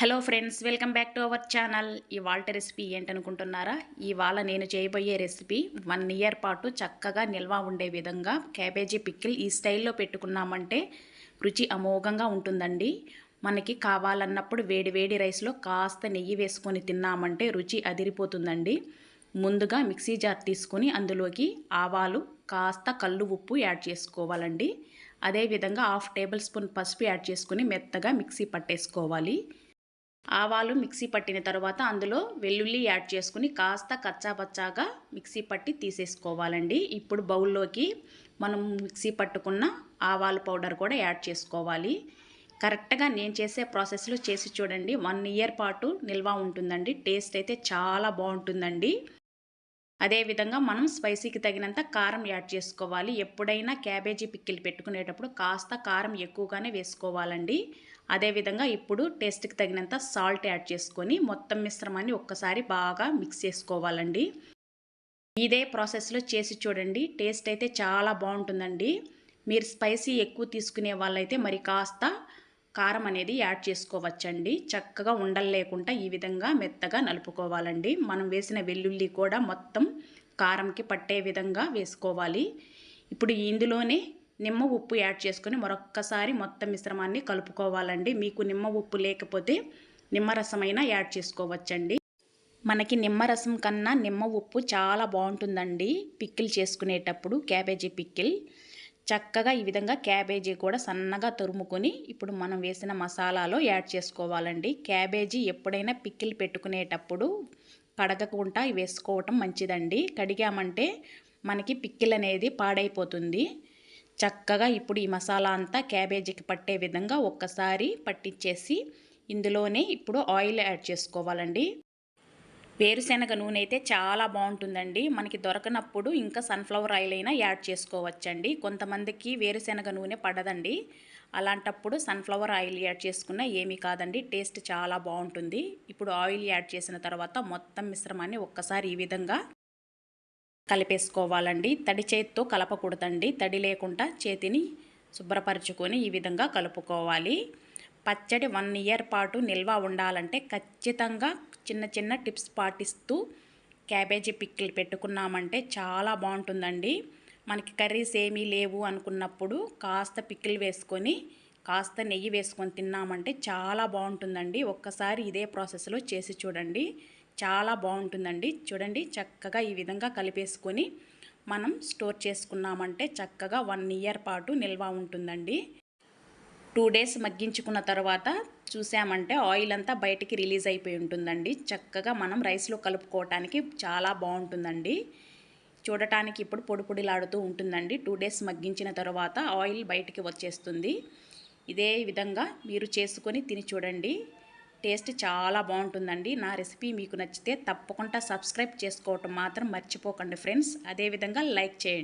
Hello friends welcome back to our channel ఇవాళ recipe ఏంటనుకుంటున్నారా? ఇవాళ నేను చేయబోయే రెసిపీ వన్ ఇయర్ పాటు చక్కగా నిల్వ ఉండే విధంగా క్యాబేజీ పిక్కిల్ ఈ స్టైల్లో పెట్టుకున్నామంటే రుచి అమోఘంగా ఉంటుందండి. మనకి కావాలన్నప్పుడు వేడి వేడి రైస్లో కాస్త నెయ్యి వేసుకొని తిన్నామంటే రుచి అదిరిపోతుందండి. ముందుగా మిక్సీ జార్ తీసుకొని అందులోకి ఆవాలు కాస్త కళ్ళు ఉప్పు యాడ్ చేసుకోవాలండి. అదేవిధంగా హాఫ్ టేబుల్ స్పూన్ పసుపు యాడ్ చేసుకుని మెత్తగా మిక్సీ పట్టేసుకోవాలి. ఆవాలు మిక్సీ పట్టిన తర్వాత అందులో వెల్లుల్లి యాడ్ చేసుకుని కాస్త కచ్చాపచ్చాగా మిక్సీ పట్టి తీసేసుకోవాలండి. ఇప్పుడు బౌల్లోకి మనం మిక్సీ పట్టుకున్న ఆవాల పౌడర్ కూడా యాడ్ చేసుకోవాలి. కరెక్ట్గా నేను చేసే ప్రాసెస్లో చేసి చూడండి. వన్ ఇయర్ పాటు నిల్వ ఉంటుందండి. టేస్ట్ అయితే చాలా బాగుంటుందండి. అదేవిధంగా మనం స్పైసీకి తగినంత కారం యాడ్ చేసుకోవాలి. ఎప్పుడైనా క్యాబేజీ పిక్కిలు పెట్టుకునేటప్పుడు కాస్త కారం ఎక్కువగానే వేసుకోవాలండి. అదేవిధంగా ఇప్పుడు టేస్ట్కి తగినంత సాల్ట్ యాడ్ చేసుకొని మొత్తం మిశ్రమాన్ని ఒక్కసారి బాగా మిక్స్ చేసుకోవాలండి. ఇదే ప్రాసెస్లో చేసి చూడండి. టేస్ట్ అయితే చాలా బాగుంటుందండి. మీరు స్పైసీ ఎక్కువ తీసుకునే వాళ్ళైతే మరి కాస్త కారం అనేది యాడ్ చేసుకోవచ్చండి. చక్కగా ఉండలు లేకుండా ఈ విధంగా మెత్తగా నలుపుకోవాలండి. మనం వేసిన వెల్లుల్లి కూడా మొత్తం కారంకి పట్టే విధంగా వేసుకోవాలి. ఇప్పుడు ఇందులోనే నిమ్మ ఉప్పు యాడ్ చేసుకొని మరొక్కసారి మొత్తం మిశ్రమాన్ని కలుపుకోవాలండి. మీకు నిమ్మ ఉప్పు లేకపోతే నిమ్మరసమైనా యాడ్ చేసుకోవచ్చండి. మనకి నిమ్మరసం కన్నా నిమ్మ ఉప్పు చాలా బాగుంటుందండి. పిక్కిల్ చేసుకునేటప్పుడు క్యాబేజీ పిక్కిల్. చక్కగా ఈ విధంగా క్యాబేజీ కూడా సన్నగా తురుముకొని ఇప్పుడు మనం వేసిన మసాలాలో యాడ్ చేసుకోవాలండి. క్యాబేజీ ఎప్పుడైనా పిక్కిల్ పెట్టుకునేటప్పుడు కడగకుండా వేసుకోవటం మంచిదండి. కడిగామంటే మనకి పిక్కిల్ అనేది పాడైపోతుంది. చక్కగా ఇప్పుడు ఈ మసాలా అంతా క్యాబేజీకి పట్టే విధంగా ఒక్కసారి పట్టించేసి ఇందులోనే ఇప్పుడు ఆయిల్ యాడ్ చేసుకోవాలండి. వేరుశెనగ నూనె అయితే చాలా బాగుంటుందండి. మనకి దొరకనప్పుడు ఇంకా సన్ఫ్లవర్ ఆయిల్ అయినా యాడ్ చేసుకోవచ్చండి. కొంతమందికి వేరుశెనగ నూనె పడదండి. అలాంటప్పుడు సన్ఫ్లవర్ ఆయిల్ యాడ్ చేసుకున్న ఏమీ కాదండి. టేస్ట్ చాలా బాగుంటుంది. ఇప్పుడు ఆయిల్ యాడ్ చేసిన తర్వాత మొత్తం మిశ్రమాన్ని ఒక్కసారి ఈ విధంగా కలిపేసుకోవాలండి. తడి చేతితో కలపకూడదండి. తడి లేకుండా చేతిని శుభ్రపరచుకొని ఈ విధంగా కలుపుకోవాలి. పచ్చడి వన్ ఇయర్ పాటు నిల్వ ఉండాలంటే ఖచ్చితంగా చిన్న చిన్న టిప్స్ పాటిస్తూ క్యాబేజీ పిక్కిలు పెట్టుకున్నామంటే చాలా బాగుంటుందండి. మనకి కర్రీస్ ఏమీ లేవు అనుకున్నప్పుడు కాస్త పిక్కిలు వేసుకొని కాస్త నెయ్యి వేసుకొని తిన్నామంటే చాలా బాగుంటుందండి. ఒక్కసారి ఇదే ప్రాసెస్లో చేసి చూడండి. చాలా బాగుంటుందండి. చూడండి చక్కగా ఈ విధంగా కలిపేసుకొని మనం స్టోర్ చేసుకున్నామంటే చక్కగా వన్ ఇయర్ పాటు నిల్వ ఉంటుందండి. టూ డేస్ మగ్గించుకున్న తర్వాత చూసామంటే ఆయిల్ అంతా బయటికి రిలీజ్ అయిపోయి ఉంటుందండి. చక్కగా మనం రైస్లో కలుపుకోవటానికి చాలా బాగుంటుందండి. చూడటానికి ఇప్పుడు పొడి పొడిలాడుతూ ఉంటుందండి. టూ డేస్ మగ్గించిన తర్వాత ఆయిల్ బయటికి వచ్చేస్తుంది. ఇదే విధంగా మీరు చేసుకొని తిని చూడండి. టేస్ట్ చాలా బాగుంటుందండి. నా రెసిపీ మీకు నచ్చితే తప్పకుండా సబ్స్క్రైబ్ చేసుకోవటం మాత్రం మర్చిపోకండి ఫ్రెండ్స్. అదేవిధంగా లైక్ చేయండి.